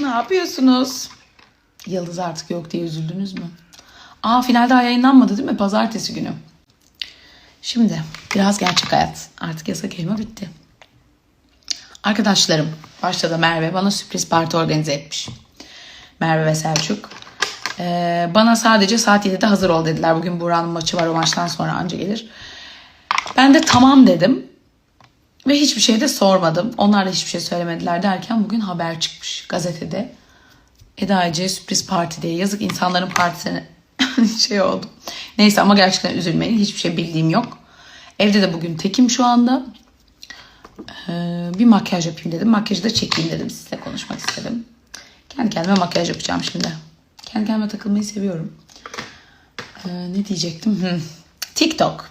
Ne yapıyorsunuz? Yıldız artık yok diye üzüldünüz mü? Aa final daha yayınlanmadı değil mi? Pazartesi günü. Şimdi biraz gerçek hayat. Artık yasak elma bitti. Arkadaşlarım, başta da Merve bana sürpriz parti organize etmiş. Merve ve Selçuk. Ee, bana sadece saat 7'de hazır ol dediler. Bugün Buran'ın maçı var o maçtan sonra anca gelir. Ben de tamam dedim. Ve hiçbir şey de sormadım. Onlar da hiçbir şey söylemediler derken bugün haber çıkmış gazetede. Eda Ece sürpriz parti diye. Yazık insanların partisine şey oldu. Neyse ama gerçekten üzülmeyin. Hiçbir şey bildiğim yok. Evde de bugün tekim şu anda. Ee, bir makyaj yapayım dedim. Makyajı da çekeyim dedim. Sizle konuşmak istedim. Kendi kendime makyaj yapacağım şimdi. Kendi kendime takılmayı seviyorum. Ee, ne diyecektim? Hı. TikTok.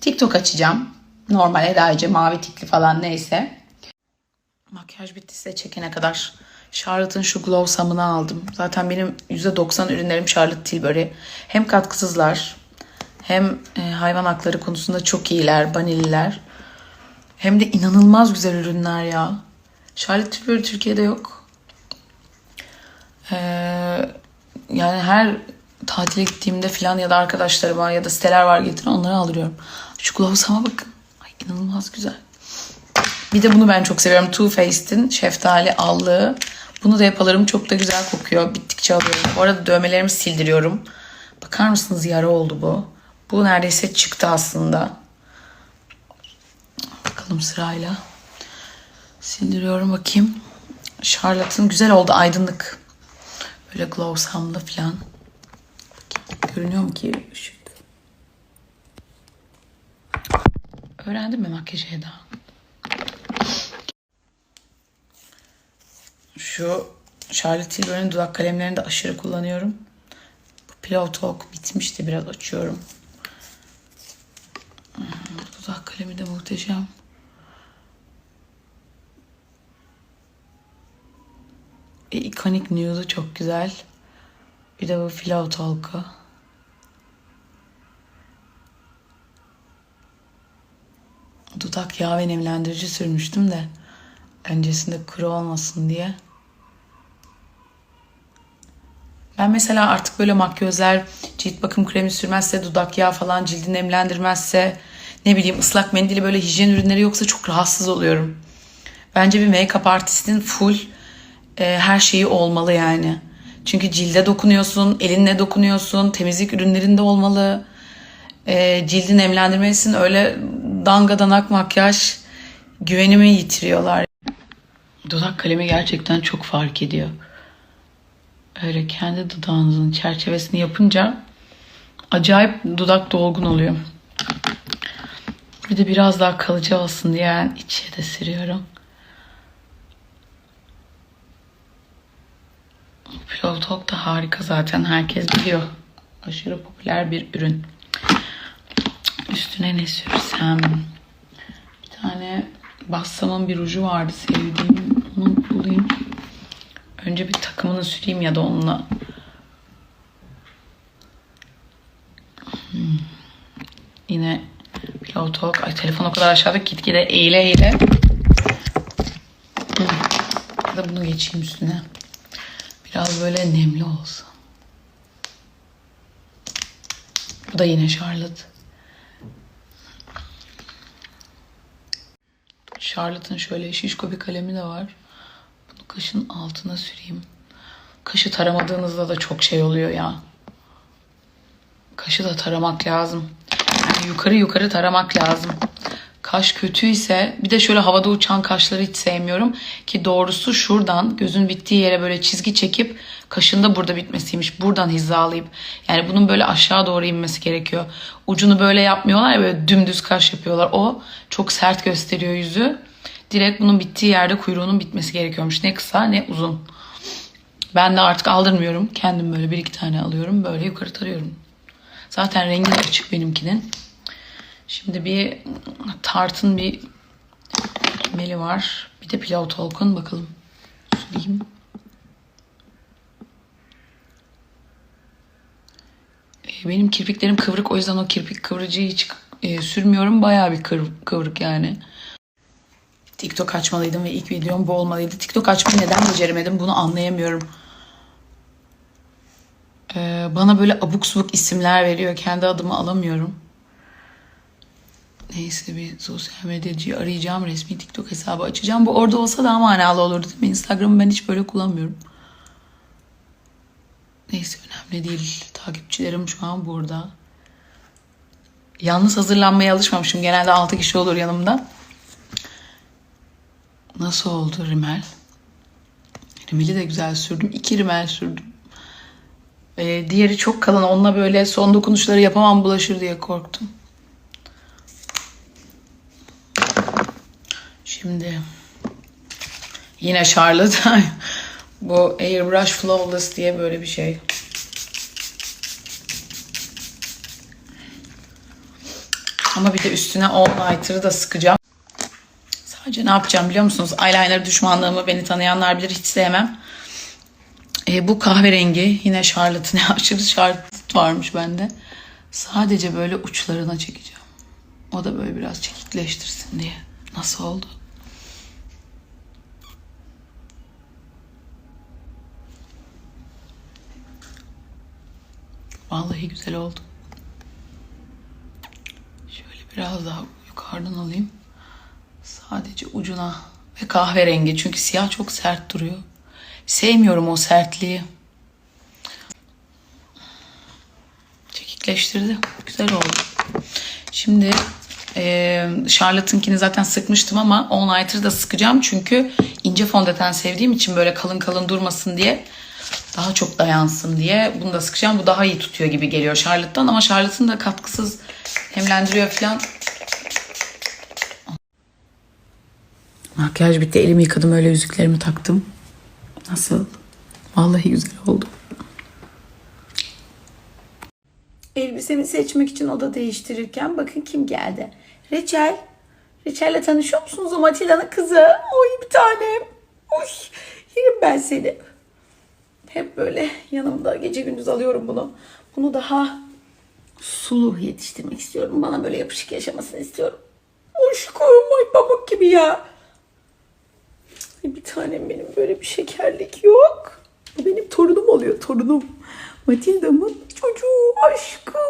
TikTok açacağım. Normal Eda Ece, mavi tikli falan neyse. Makyaj bitti size çekene kadar. Charlotte'ın şu Glow Sum'ını aldım. Zaten benim %90 ürünlerim Charlotte Tilbury. Hem katkısızlar hem e, hayvan hakları konusunda çok iyiler, vanilliler. Hem de inanılmaz güzel ürünler ya. Charlotte Tilbury Türkiye'de yok. Ee, yani her tatile gittiğimde falan ya da arkadaşlarıma ya da siteler var getiren onları aldırıyorum. Şu Glow Sum'a bakın. İnanılmaz güzel. Bir de bunu ben çok seviyorum. Too Faced'in şeftali allığı. Bunu da yapalarım. Çok da güzel kokuyor. Bittikçe alıyorum. Bu arada dövmelerimi sildiriyorum. Bakar mısınız yara oldu bu. Bu neredeyse çıktı aslında. Bakalım sırayla. Sildiriyorum bakayım. Charlotte'ın güzel oldu aydınlık. Böyle glow samlı falan. Görünüyor mu ki ışık? Öğrendin mi makyajı Eda? Şu Charlotte Tilbury'nin dudak kalemlerini de aşırı kullanıyorum. Bu Pillow Talk bitmişti. Biraz açıyorum. Dudak kalemi de muhteşem. E, Iconic Nude'u çok güzel. Bir de bu Pillow Talk'u. Dudak yağ ve nemlendirici sürmüştüm de öncesinde kuru olmasın diye. Ben mesela artık böyle makyözler cilt bakım kremi sürmezse, dudak yağı falan cildi nemlendirmezse, ne bileyim ıslak mendili böyle hijyen ürünleri yoksa çok rahatsız oluyorum. Bence bir make-up artistin full e, her şeyi olmalı yani. Çünkü cilde dokunuyorsun, elinle dokunuyorsun, temizlik ürünlerinde olmalı. E, cildi nemlendirmelisin öyle dangadanak makyaj güvenimi yitiriyorlar. Dudak kalemi gerçekten çok fark ediyor. Öyle kendi dudağınızın çerçevesini yapınca acayip dudak dolgun oluyor. Bir de biraz daha kalıcı olsun diye yani içe de sürüyorum. Pillow da harika zaten herkes biliyor. Aşırı popüler bir ürün. Üstüne ne sürsem? Bir tane Bassam'ın bir ruju vardı sevdiğim. Onu bulayım. Önce bir takımını süreyim ya da onunla. Hmm. Yine Pillow Talk. Ay telefon o kadar aşağıda gitgide eğile eğile. Hmm. Ya da bunu geçeyim üstüne. Biraz böyle nemli olsun. Bu da yine Charlotte. Charlotte'ın şöyle şişko bir kalemi de var. Bunu kaşın altına süreyim. Kaşı taramadığınızda da çok şey oluyor ya. Kaşı da taramak lazım. Yani yukarı yukarı taramak lazım. Kaş kötüyse bir de şöyle havada uçan kaşları hiç sevmiyorum. Ki doğrusu şuradan gözün bittiği yere böyle çizgi çekip kaşın da burada bitmesiymiş. Buradan hizalayıp yani bunun böyle aşağı doğru inmesi gerekiyor. Ucunu böyle yapmıyorlar ya böyle dümdüz kaş yapıyorlar. O çok sert gösteriyor yüzü. Direkt bunun bittiği yerde kuyruğunun bitmesi gerekiyormuş. Ne kısa ne uzun. Ben de artık aldırmıyorum. Kendim böyle bir iki tane alıyorum. Böyle yukarı tarıyorum. Zaten rengi de açık benimkinin. Şimdi bir tartın bir meli var. Bir de pilav talk'un bakalım. Süreyim. Ee, Benim kirpiklerim kıvrık o yüzden o kirpik kıvırıcıyı hiç e, sürmüyorum. Bayağı bir kıv- kıvrık yani. TikTok açmalıydım ve ilk videom bu olmalıydı. TikTok açmayı neden beceremedim bunu anlayamıyorum. Ee, bana böyle abuk subuk isimler veriyor. Kendi adımı alamıyorum. Neyse bir sosyal medyacıyı arayacağım. Resmi TikTok hesabı açacağım. Bu orada olsa daha manalı olurdu değil mi? Instagram'ı ben hiç böyle kullanmıyorum. Neyse önemli değil. Takipçilerim şu an burada. Yalnız hazırlanmaya alışmamışım. Genelde 6 kişi olur yanımda. Nasıl oldu rimel? Rimeli de güzel sürdüm. İki rimel sürdüm. Ee, diğeri çok kalın. Onunla böyle son dokunuşları yapamam bulaşır diye korktum. Şimdi yine Charlotte bu Airbrush Flawless diye böyle bir şey. Ama bir de üstüne all nighter'ı da sıkacağım. Sadece ne yapacağım biliyor musunuz? Eyeliner düşmanlığımı beni tanıyanlar bilir hiç sevmem. E, bu kahverengi yine Charlotte'ın aşırı Charlotte varmış bende. Sadece böyle uçlarına çekeceğim. O da böyle biraz çekikleştirsin diye. Nasıl oldu? Vallahi güzel oldu. Şöyle biraz daha yukarıdan alayım. Sadece ucuna ve kahverengi çünkü siyah çok sert duruyor. Sevmiyorum o sertliği. Çekikleştirdi. Güzel oldu. Şimdi e, Charlotte'ınkini zaten sıkmıştım ama All Nighter'ı da sıkacağım. Çünkü ince fondöten sevdiğim için böyle kalın kalın durmasın diye daha çok dayansın diye bunu da sıkacağım. Bu daha iyi tutuyor gibi geliyor Charlotte'dan ama Charlotte'ın da katkısız hemlendiriyor falan. Makyaj bitti. Elimi yıkadım. Öyle yüzüklerimi taktım. Nasıl? Vallahi güzel oldu. Elbisemi seçmek için oda değiştirirken bakın kim geldi. Reçel. Reçel'le tanışıyor musunuz? O Matilda'nın kızı. Oy bir tanem. Oy yerim ben seni. Hep böyle yanımda gece gündüz alıyorum bunu. Bunu daha sulu yetiştirmek istiyorum. Bana böyle yapışık yaşamasını istiyorum. Aşkım ay pamuk gibi ya. Bir tanem benim böyle bir şekerlik yok. Bu benim torunum oluyor torunum. Matilda'mın çocuğu aşkım.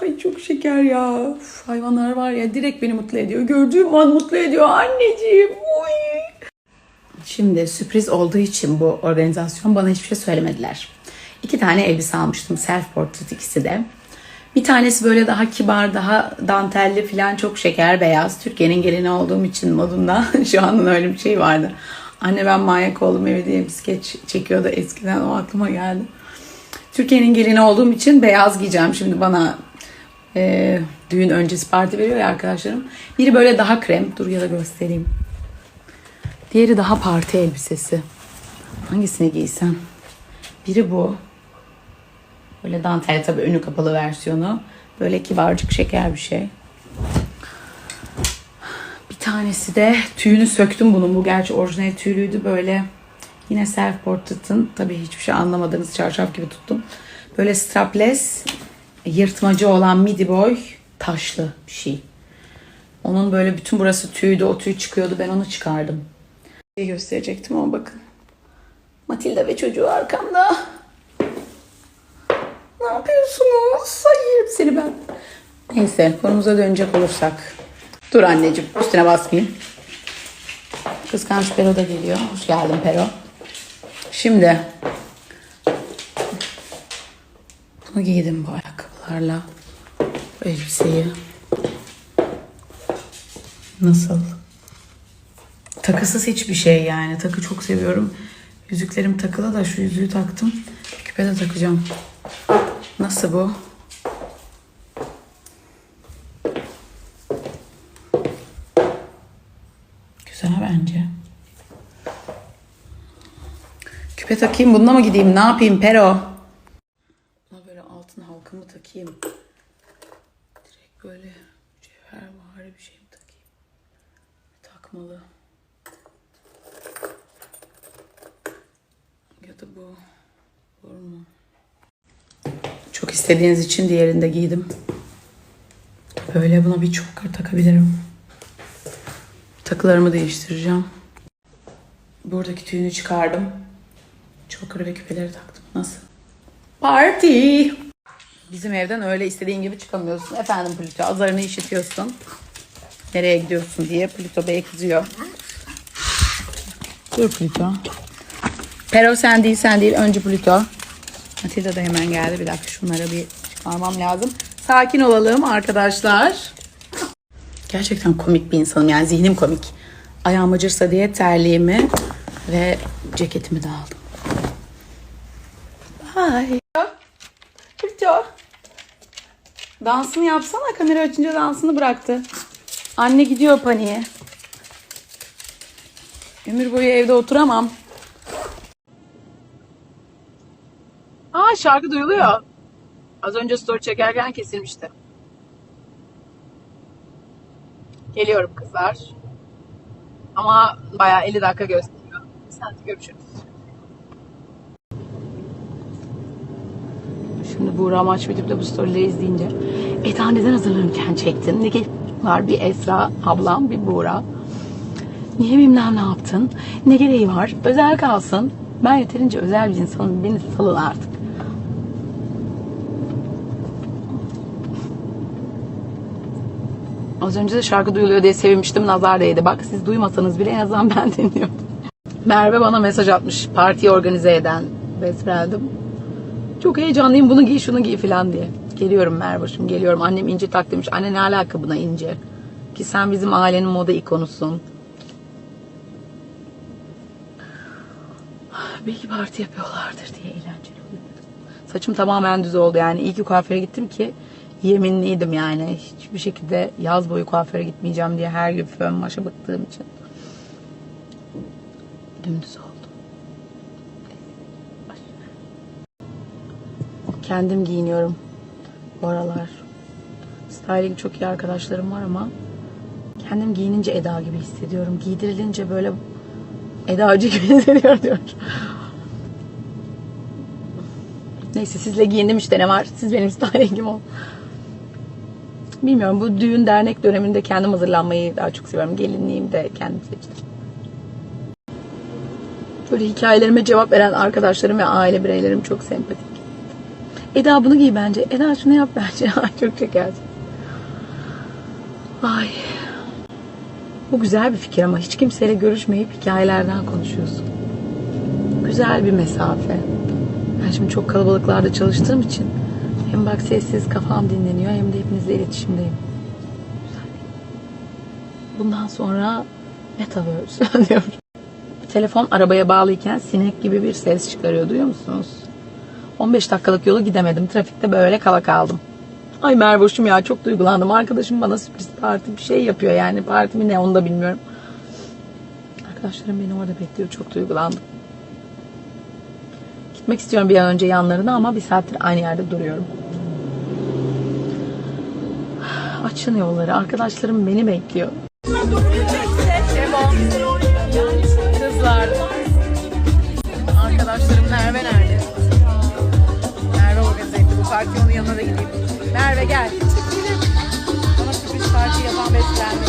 Ay çok şeker ya. Uf, hayvanlar var ya direkt beni mutlu ediyor. Gördüğüm an mutlu ediyor anneciğim. Uy. Şimdi sürpriz olduğu için bu organizasyon bana hiçbir şey söylemediler. İki tane elbise almıştım. Self portrait ikisi de. Bir tanesi böyle daha kibar, daha dantelli falan çok şeker beyaz. Türkiye'nin gelini olduğum için modunda şu anın öyle bir şey vardı. Anne ben manyak oldum evi diye bir skeç çekiyordu eskiden o aklıma geldi. Türkiye'nin gelini olduğum için beyaz giyeceğim. Şimdi bana e, düğün öncesi parti veriyor ya arkadaşlarım. Biri böyle daha krem. Dur ya da göstereyim. Diğeri daha parti elbisesi. Hangisini giysem? Biri bu. Böyle dantel tabii önü kapalı versiyonu. Böyle kibarcık şeker bir şey. Bir tanesi de tüyünü söktüm bunun. Bu gerçi orijinal tüylüydü. Böyle yine self portrait'ın tabii hiçbir şey anlamadığınız çarşaf gibi tuttum. Böyle strapless yırtmacı olan midi boy taşlı bir şey. Onun böyle bütün burası tüydü. O tüy çıkıyordu. Ben onu çıkardım. Şey gösterecektim ama bakın. Matilda ve çocuğu arkamda. Ne yapıyorsunuz? Ay yerim seni ben. Neyse konumuza dönecek olursak. Dur anneciğim üstüne basmayayım. Kıskanç Pero da geliyor. Hoş geldin Pero. Şimdi bunu giydim bu ayakkabılarla. Bu elbiseyi. Nasıl? Takısız hiçbir şey yani. Takı çok seviyorum. Yüzüklerim takılı da şu yüzüğü taktım. Küpe de takacağım. Nasıl bu? Güzel bence. Küpe takayım bununla mı gideyim? Ne yapayım Pero? Buna böyle altın halkamı takayım. Direkt böyle cevher var bir şey mi takayım? Takmalı. Ya da bu. Olur mu? Çok istediğiniz için diğerini de giydim. Böyle buna bir çokar takabilirim. Takılarımı değiştireceğim. Buradaki tüyünü çıkardım. Çokuru ve küpeleri taktım. Nasıl? Parti! Bizim evden öyle istediğin gibi çıkamıyorsun. Efendim Plüto azarını işitiyorsun. Nereye gidiyorsun diye Plüto Bey kızıyor. Dur Plüto. Pero sen değil sen değil önce Plüto. Matilda da hemen geldi. Bir dakika şunları bir çıkarmam lazım. Sakin olalım arkadaşlar. Gerçekten komik bir insanım. Yani zihnim komik. Ayağım acırsa diye terliğimi ve ceketimi de aldım. Bye. Plüto. Dansını yapsana. Kamera açınca dansını bıraktı. Anne gidiyor paniğe. Ömür boyu evde oturamam. Aa şarkı duyuluyor. Az önce story çekerken kesilmişti. Geliyorum kızlar. Ama bayağı 50 dakika gösteriyor. Sen görüşürüz. Şimdi Buğra maç bitip de bu storyleri izleyince Eda neden hazırlanırken çektin? Ne var bir Esra ablam bir Buğra. Niye bilmem ne yaptın? Ne gereği var? Özel kalsın. Ben yeterince özel bir insanım. Beni salın artık. Az önce de şarkı duyuluyor diye sevinmiştim. Nazar değdi. Bak siz duymasanız bile en azından ben dinliyordum. Merve bana mesaj atmış. Partiyi organize eden best friend'im. Çok heyecanlıyım bunu giy şunu giy falan diye. Geliyorum Merve'şim geliyorum. Annem ince tak demiş. Anne ne alaka buna ince? Ki sen bizim ailenin moda ikonusun. Belki parti yapıyorlardır diye eğlenceli. Saçım tamamen düz oldu yani. İyi ki kuaföre gittim ki yeminliydim yani. Hiçbir şekilde yaz boyu kuaföre gitmeyeceğim diye her gün fön maşa bıktığım için. Dümdüz oldum. Kendim giyiniyorum bu aralar. Styling çok iyi arkadaşlarım var ama kendim giyinince Eda gibi hissediyorum. Giydirilince böyle Eda'cı gibi hissediyorum diyor. Neyse sizle giyindim işte ne var. Siz benim stylingim ol. Bilmiyorum bu düğün dernek döneminde kendim hazırlanmayı daha çok seviyorum. Gelinliğimi de kendim seçtim. Böyle hikayelerime cevap veren arkadaşlarım ve aile bireylerim çok sempatik. Eda bunu giy bence. Eda şunu yap bence. Ay, çok şekersin. Ay. Bu güzel bir fikir ama hiç kimseyle görüşmeyip hikayelerden konuşuyorsun. Güzel bir mesafe. Ben şimdi çok kalabalıklarda çalıştığım için hem bak sessiz kafam dinleniyor hem de hepinizle iletişimdeyim. Bundan sonra metaverse diyorum. Telefon arabaya bağlıyken sinek gibi bir ses çıkarıyor. Duyuyor musunuz? 15 dakikalık yolu gidemedim. Trafikte böyle kala kaldım. Ay Mervoş'um ya çok duygulandım. Arkadaşım bana sürpriz parti bir şey yapıyor yani. Parti mi ne onu da bilmiyorum. Arkadaşlarım beni orada bekliyor. Çok duygulandım. Gitmek istiyorum bir an önce yanlarına ama bir saattir aynı yerde duruyorum açın yolları. Arkadaşlarım beni bekliyor. Kızlar. Arkadaşlarım Merve nerede? Merve organize etti bu partiyi onun yanına da gideyim. Merve gel. Bana sürpriz parti yapan beslenme.